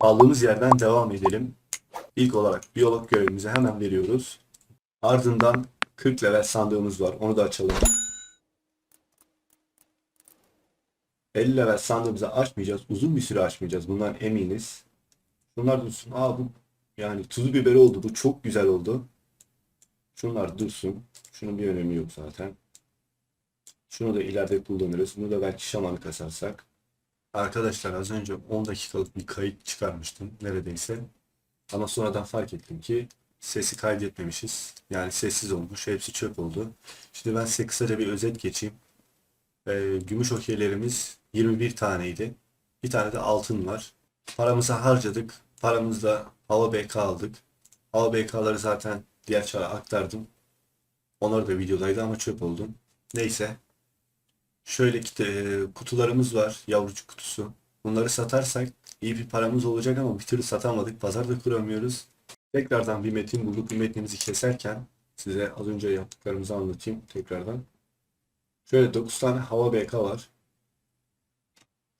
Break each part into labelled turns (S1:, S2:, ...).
S1: Aldığımız yerden devam edelim. İlk olarak biyolog görevimizi hemen veriyoruz. Ardından 40 level sandığımız var. Onu da açalım. 50 level sandığımızı açmayacağız. Uzun bir süre açmayacağız. Bundan eminiz. Bunlar dursun. Aa bu yani tuzu biberi oldu. Bu çok güzel oldu. Şunlar dursun. Şunun bir önemi yok zaten. Şunu da ileride kullanırız. Bunu da belki şamanı kasarsak. Arkadaşlar az önce 10 dakikalık bir kayıt çıkarmıştım neredeyse. Ama sonradan fark ettim ki sesi kaydetmemişiz. Yani sessiz olmuş. Hepsi çöp oldu. Şimdi ben size kısaca bir özet geçeyim. Ee, gümüş okeylerimiz 21 taneydi. Bir tane de altın var. Paramızı harcadık. Paramızla hava BK aldık. Hava BK'ları zaten diğer çara aktardım. Onlar da videodaydı ama çöp oldu. Neyse. Şöyle ki kutularımız var. Yavrucuk kutusu. Bunları satarsak iyi bir paramız olacak ama bir türlü satamadık. Pazarda kuramıyoruz. Tekrardan bir metin bulduk. Bir metnimizi keserken size az önce yaptıklarımızı anlatayım tekrardan. Şöyle 9 tane hava BK var.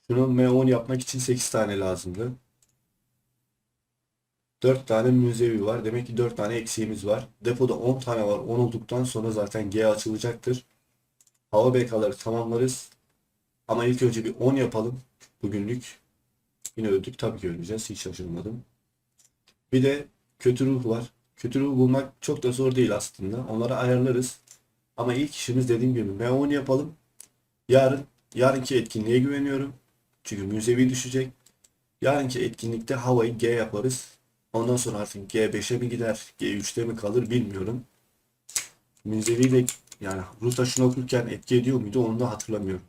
S1: Şunu M10 yapmak için 8 tane lazımdı. 4 tane müzevi var. Demek ki 4 tane eksiğimiz var. Depoda 10 tane var. 10 olduktan sonra zaten G açılacaktır. Hava BK'ları tamamlarız. Ama ilk önce bir 10 yapalım. Bugünlük. Yine öldük. Tabii ki öleceğiz. Hiç şaşırmadım. Bir de kötü ruh var. Kötü ruh bulmak çok da zor değil aslında. Onları ayarlarız. Ama ilk işimiz dediğim gibi M10 yapalım. Yarın, yarınki etkinliğe güveniyorum. Çünkü müzevi düşecek. Yarınki etkinlikte havayı G yaparız. Ondan sonra artık G5'e mi gider, G3'te mi kalır bilmiyorum. Müzevi de yani ruh taşını okurken etki ediyor muydu onu da hatırlamıyorum.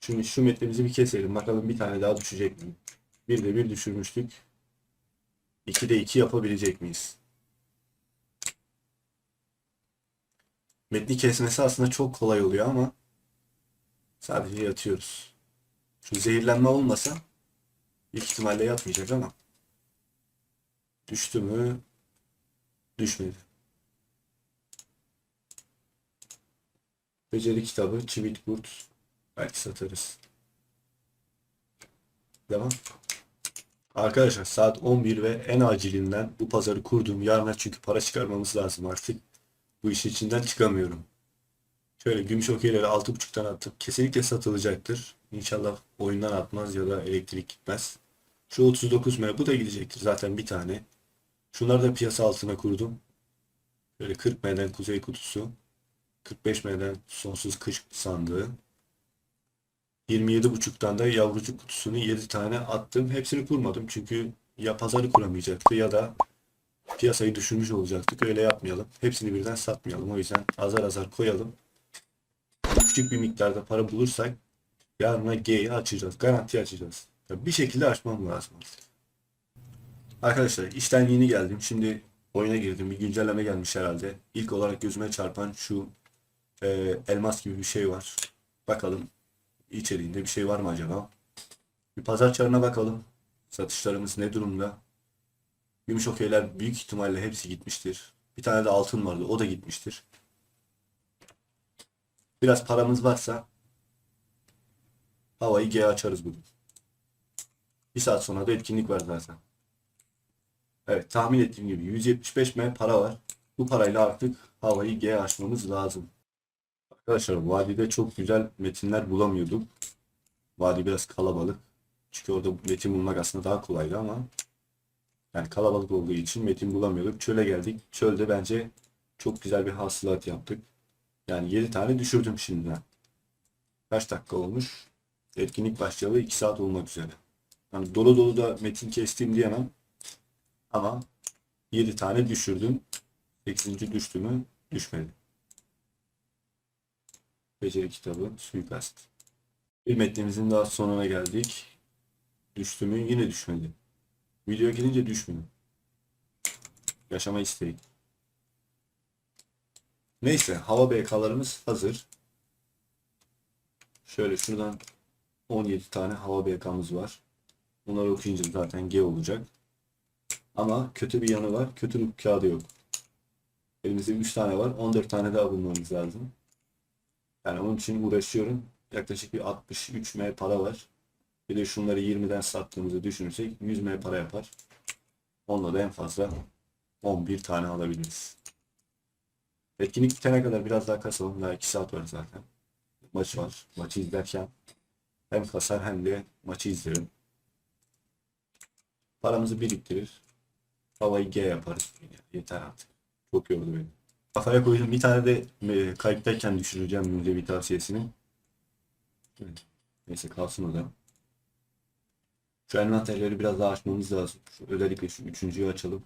S1: Şimdi şu metnimizi bir keselim. Bakalım bir tane daha düşecek mi? Bir de bir düşürmüştük. 2'de 2 yapabilecek miyiz? Metni kesmesi aslında çok kolay oluyor ama sadece yatıyoruz. Şu zehirlenme olmasa büyük ihtimalle yatmayacak ama düştü mü? Düşmedi. Beceri kitabı, çivit kurt. Belki satarız. Devam. Arkadaşlar saat 11 ve en acilinden bu pazarı kurdum. Yarına çünkü para çıkarmamız lazım artık. Bu işin içinden çıkamıyorum. Şöyle gümüş okeyleri 6.5'tan attım. Kesinlikle satılacaktır. İnşallah oyundan atmaz ya da elektrik gitmez. Şu 39M bu da gidecektir zaten bir tane. Şunları da piyasa altına kurdum. Böyle 40M'den kuzey kutusu. 45M'den sonsuz kış sandığı. 27.5'tan da yavrucuk kutusunu 7 tane attım. Hepsini kurmadım çünkü ya pazarı kuramayacaktı ya da piyasayı düşürmüş olacaktık. Öyle yapmayalım. Hepsini birden satmayalım. O yüzden azar azar koyalım. Küçük bir miktarda para bulursak yarına G'yi açacağız. Garanti açacağız. Ya bir şekilde açmam lazım. Arkadaşlar işten yeni geldim. Şimdi oyuna girdim. Bir güncelleme gelmiş herhalde. İlk olarak gözüme çarpan şu e, elmas gibi bir şey var. Bakalım içeriğinde bir şey var mı acaba? Bir pazar çarına bakalım. Satışlarımız ne durumda? Gümüş okeyler büyük ihtimalle hepsi gitmiştir. Bir tane de altın vardı. O da gitmiştir. Biraz paramız varsa havayı G açarız bugün. Bir saat sonra da etkinlik var zaten. Evet tahmin ettiğim gibi 175 M para var. Bu parayla artık havayı G açmamız lazım. Arkadaşlar vadide çok güzel metinler bulamıyorduk. Vadi biraz kalabalık. Çünkü orada metin bulmak aslında daha kolaydı ama yani kalabalık olduğu için metin bulamıyorduk. Çöle geldik. Çölde bence çok güzel bir hasılat yaptık. Yani 7 tane düşürdüm şimdiden. Kaç dakika olmuş? Etkinlik başlayalı 2 saat olmak üzere. Yani dolu dolu da metin kestim diyemem. Ama 7 tane düşürdüm. 8. düştü mü? Düşmedi. Beceri kitabı, suikast. Bir metnimizin daha sonuna geldik. Düştü mü? Yine düşmedi. Video gelince düşmüyor. Yaşama isteği. Neyse hava BK'larımız hazır. Şöyle şuradan 17 tane hava BK'mız var. Bunları okuyunca zaten G olacak. Ama kötü bir yanı var. Kötü bir kağıdı yok. Elimizde 3 tane var. 14 tane daha bulmamız lazım. Yani onun için uğraşıyorum. Yaklaşık bir 63 M para var. Bir de şunları 20'den sattığımızı düşünürsek 100 M para yapar. Onunla da en fazla 11 tane alabiliriz. Etkinlik bitene kadar biraz daha kasalım. Daha 2 saat var zaten. Maç var. Maçı izlerken hem kasar hem de maçı izlerim. Paramızı biriktirir. Havayı G yaparız. Yeter artık. Çok yordu beni. Kafaya koydum. Bir tane de e, kayıttayken düşüreceğim Münzevi tavsiyesini. Evet. Neyse kalsın o da. Şu envanterleri biraz daha açmamız lazım. Şu, özellikle şu üçüncüyü açalım.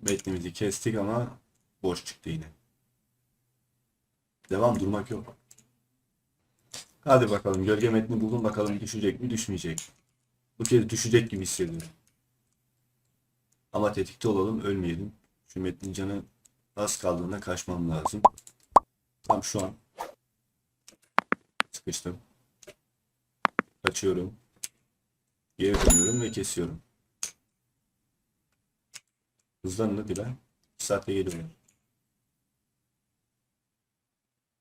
S1: Metnimizi kestik ama boş çıktı yine. Devam durmak yok. Hadi bakalım gölge metni buldum bakalım düşecek mi düşmeyecek. Bu kez düşecek gibi hissediyorum. Ama tetikte olalım ölmeyelim. Şu metnin canı az kaldığında kaçmam lazım. Tam şu an sıkıştım. Kaçıyorum. Geri dönüyorum ve kesiyorum. Hadi lan. 2 saatte geliyorum.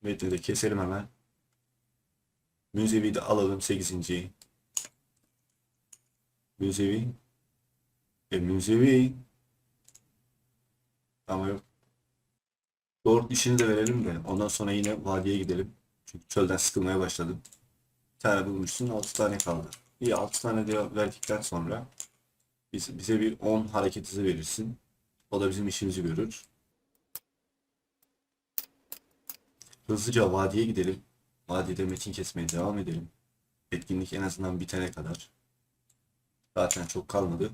S1: Metni de keselim hemen. Müzevi de alalım 8. Müzevi. E müzevi. Ama yok. Doğru işini de verelim de ondan sonra yine vadiye gidelim. Çünkü çölden sıkılmaya başladım. Bir tane bulmuşsun 6 tane kaldı. İyi 6 tane de verdikten sonra biz, bize bir 10 hareket hızı verirsin. O da bizim işimizi görür. Hızlıca vadiye gidelim. Vadide metin kesmeye devam edelim. Etkinlik en azından bitene kadar. Zaten çok kalmadı.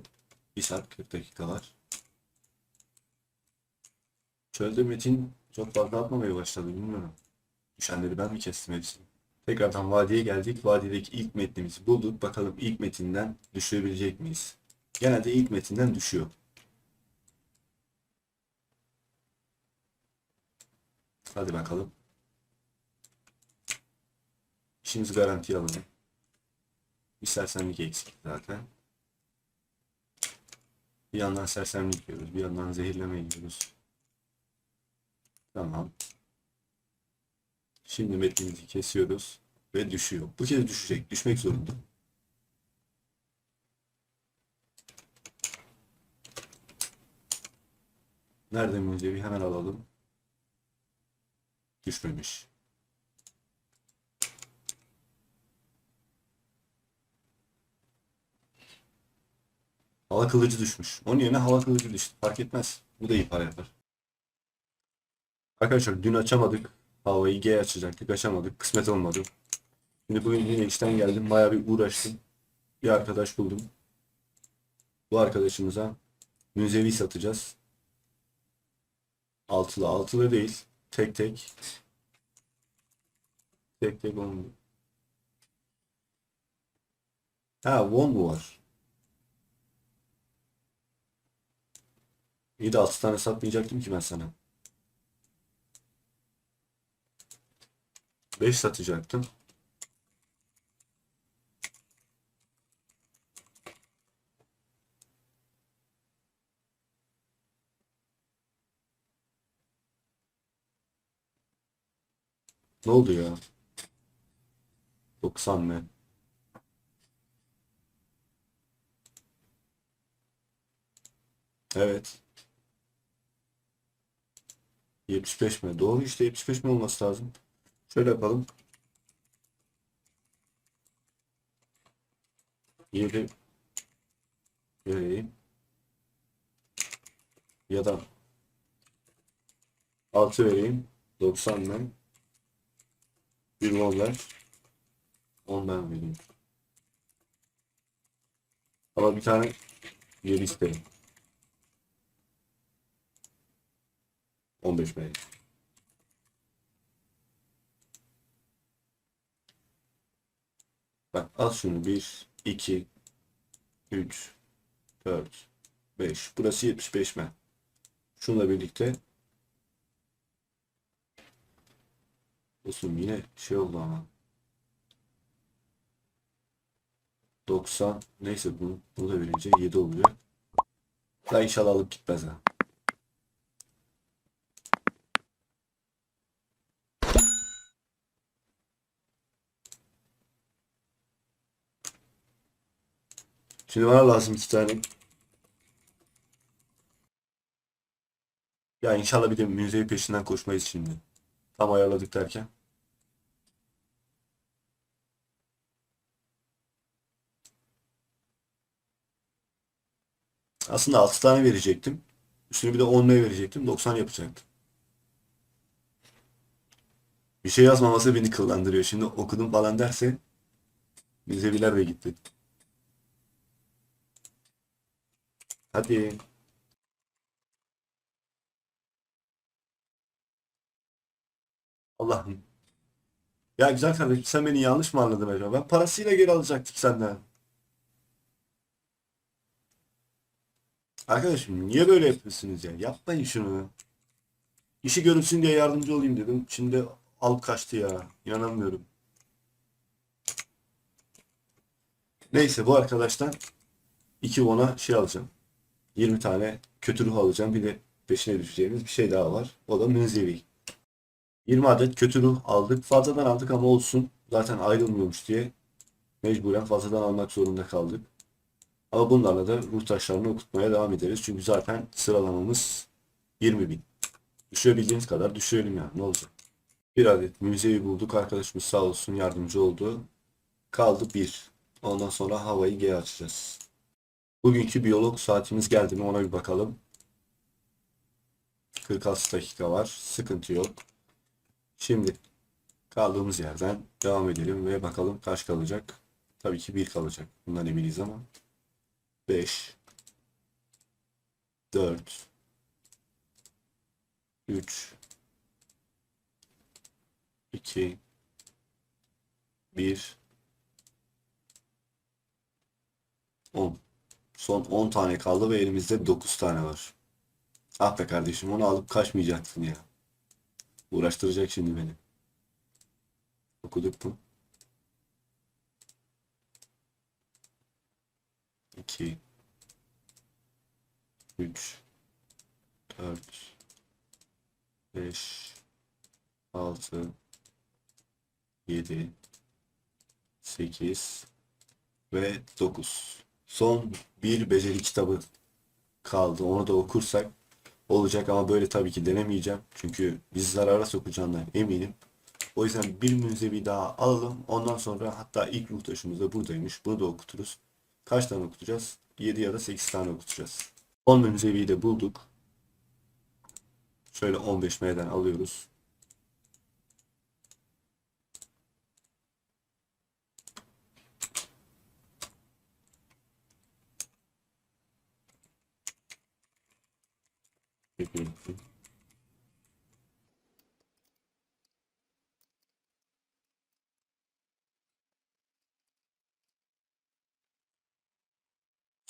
S1: 1 saat 40 dakika var. Çölde metin çok fazla atmamaya başladı bilmiyorum. Düşenleri ben mi kestim hepsini? Tekrardan vadiye geldik. Vadideki ilk metnimizi bulduk. Bakalım ilk metinden düşürebilecek miyiz? Genelde ilk metinden düşüyor. Hadi bakalım. İşimizi garantiye alalım. Bir sersemlik eksik zaten. Bir yandan sersemlik yiyoruz. Bir yandan zehirleme yiyoruz. Tamam. Şimdi metnimizi kesiyoruz. Ve düşüyor. Bu kez düşecek. Düşmek zorunda. Nerede müzevi? Hemen alalım. Düşmemiş. Hava kılıcı düşmüş. Onun yerine hava kılıcı düştü. Fark etmez. Bu da iyi para yapar. Arkadaşlar dün açamadık. Havayı G açacaktık. Açamadık. Kısmet olmadı. Şimdi bugün yine işten geldim. Bayağı bir uğraştım. Bir arkadaş buldum. Bu arkadaşımıza müzevi satacağız. Altılı. Altılı değil. Tek tek. Tek tek olmuyor. Ha won var? İyi de 6 tane satmayacaktım ki ben sana. 5 satacaktım. Ne oldu ya? 90 mı? Evet. 75 mi? Doğru işte 75 mi olması lazım? Şöyle yapalım. 7 vereyim. Ya da 6 vereyim. 90 ben. Bir won ver. 10 ben vereyim. Ama bir tane 7 isterim. 15 vereyim. Bak al şunu 1, 2, 3, 4, 5. Burası 75 men. Şunla birlikte Olsun yine şey oldu ama. 90 neyse bunu, bunu da verince 7 oluyor. Daha inşallah alıp gitmez ha. Şimdi bana lazım iki tane. Ya inşallah bir de müzeyi peşinden koşmayız şimdi. Tam ayarladık derken. Aslında 6 tane verecektim. Üstüne bir de 10 verecektim. 90 yapacaktım. Bir şey yazmaması beni kıllandırıyor. Şimdi okudum falan derse müzeviler de gitti. Hadi. Allah'ım. Ya güzel kardeşim sen beni yanlış mı anladın acaba? Ben parasıyla geri alacaktık senden. Arkadaşım niye böyle yapıyorsunuz ya? Yapmayın şunu. İşi görülsün diye yardımcı olayım dedim. Şimdi al kaçtı ya. İnanamıyorum. Neyse bu arkadaştan 2 ona şey alacağım. 20 tane kötü ruh alacağım. Bir de peşine düşeceğimiz bir şey daha var. O da münzevi. 20 adet kötü ruh aldık. Fazladan aldık ama olsun. Zaten ayrılmıyormuş diye mecburen fazladan almak zorunda kaldık. Ama bunlarla da ruh taşlarını okutmaya devam ederiz. Çünkü zaten sıralamamız 20 bin. Düşürebildiğiniz kadar düşürelim yani. Ne olacak? Bir adet müzeyi bulduk. Arkadaşımız sağ olsun yardımcı oldu. Kaldı bir. Ondan sonra havayı G açacağız. Bugünkü biyolog saatimiz geldi mi ona bir bakalım. 46 dakika var. Sıkıntı yok. Şimdi kaldığımız yerden devam edelim ve bakalım kaç kalacak. Tabii ki bir kalacak. Bundan eminiz ama. 5 4 3 2 1 10 Son 10 tane kaldı ve elimizde 9 tane var. Ah be kardeşim onu alıp kaçmayacaksın ya. Uğraştıracak şimdi beni. Okuduk mu? 2 3 4 5 6 7 8 ve 9. Son bir beceri kitabı kaldı. Onu da okursak olacak ama böyle tabii ki denemeyeceğim. Çünkü biz zarara sokacağından eminim. O yüzden bir münzevi daha alalım. Ondan sonra hatta ilk ruh da buradaymış. Bunu da okuturuz. Kaç tane okutacağız? 7 ya da 8 tane okutacağız. 10 münzeviyi de bulduk. Şöyle 15 M'den alıyoruz.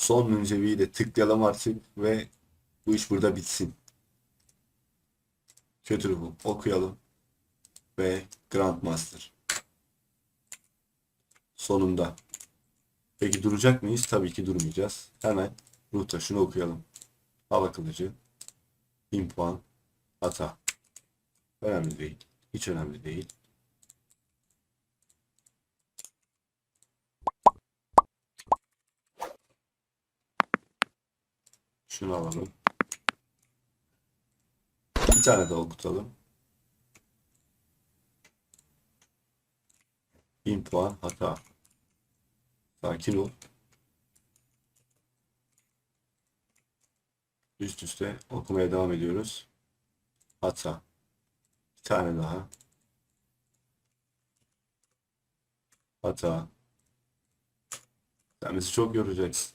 S1: Son münzeviyi de tıklayalım artık ve bu iş burada bitsin. Kötü ruhu okuyalım ve Grandmaster. Sonunda. Peki duracak mıyız? Tabii ki durmayacağız. Hemen ruh taşını okuyalım. Hava kılıcı. 1000 puan. Hata. Önemli değil. Hiç önemli değil. Şunu alalım. Bir tane daha okutalım. 1000 puan hata. Sakin ol. Üst üste okumaya devam ediyoruz. Hata. Bir tane daha. Hata. Sen bizi çok yoracaksın.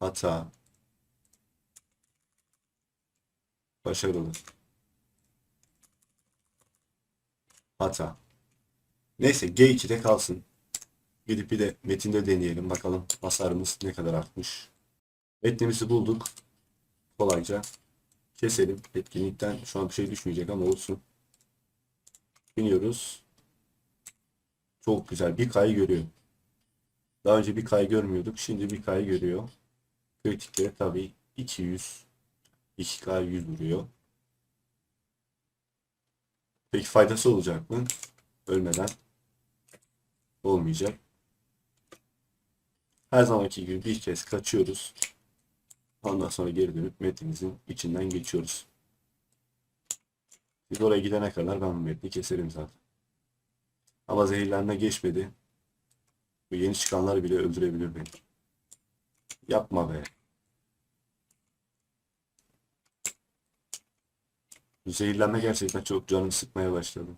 S1: Hata. Başarılı. Hata. Neyse G2'de kalsın. Gidip bir de metinde deneyelim. Bakalım hasarımız ne kadar artmış. Metnimizi bulduk. Kolayca. Keselim. Etkinlikten şu an bir şey düşmeyecek ama olsun. Biniyoruz. Çok güzel. Bir kayı görüyor. Daha önce bir kay görmüyorduk. Şimdi bir kay görüyor. Kritikleri tabii 200 2K 100 vuruyor. Peki faydası olacak mı? Ölmeden olmayacak. Her zamanki gibi bir kez kaçıyoruz. Ondan sonra geri dönüp metinimizin içinden geçiyoruz. Biz oraya gidene kadar ben bu metni keserim zaten. Ama zehirlenme geçmedi. Bu yeni çıkanlar bile öldürebilir beni. Yapma be. Bu zehirlenme gerçekten çok canımı sıkmaya başladı.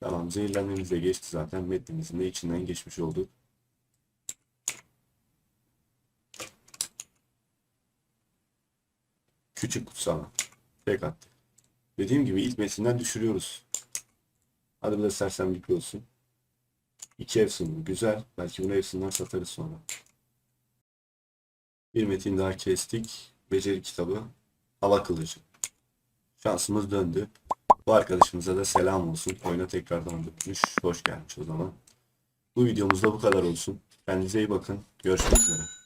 S1: Tamam zehirlenmemiz de geçti zaten. Metnimizin de içinden geçmiş olduk. Küçük kutsama. Tek attık. Dediğim gibi ilk metinden düşürüyoruz. Hadi bu da sersemlik olsun. İki bu. Güzel. Belki bunu efsundan satarız sonra. Bir metin daha kestik. Beceri kitabı. Hava kılıcı. Şansımız döndü. Bu arkadaşımıza da selam olsun. Oyuna tekrardan dönmüş. Hoş gelmiş o zaman. Bu videomuzda bu kadar olsun. Kendinize iyi bakın. Görüşmek üzere.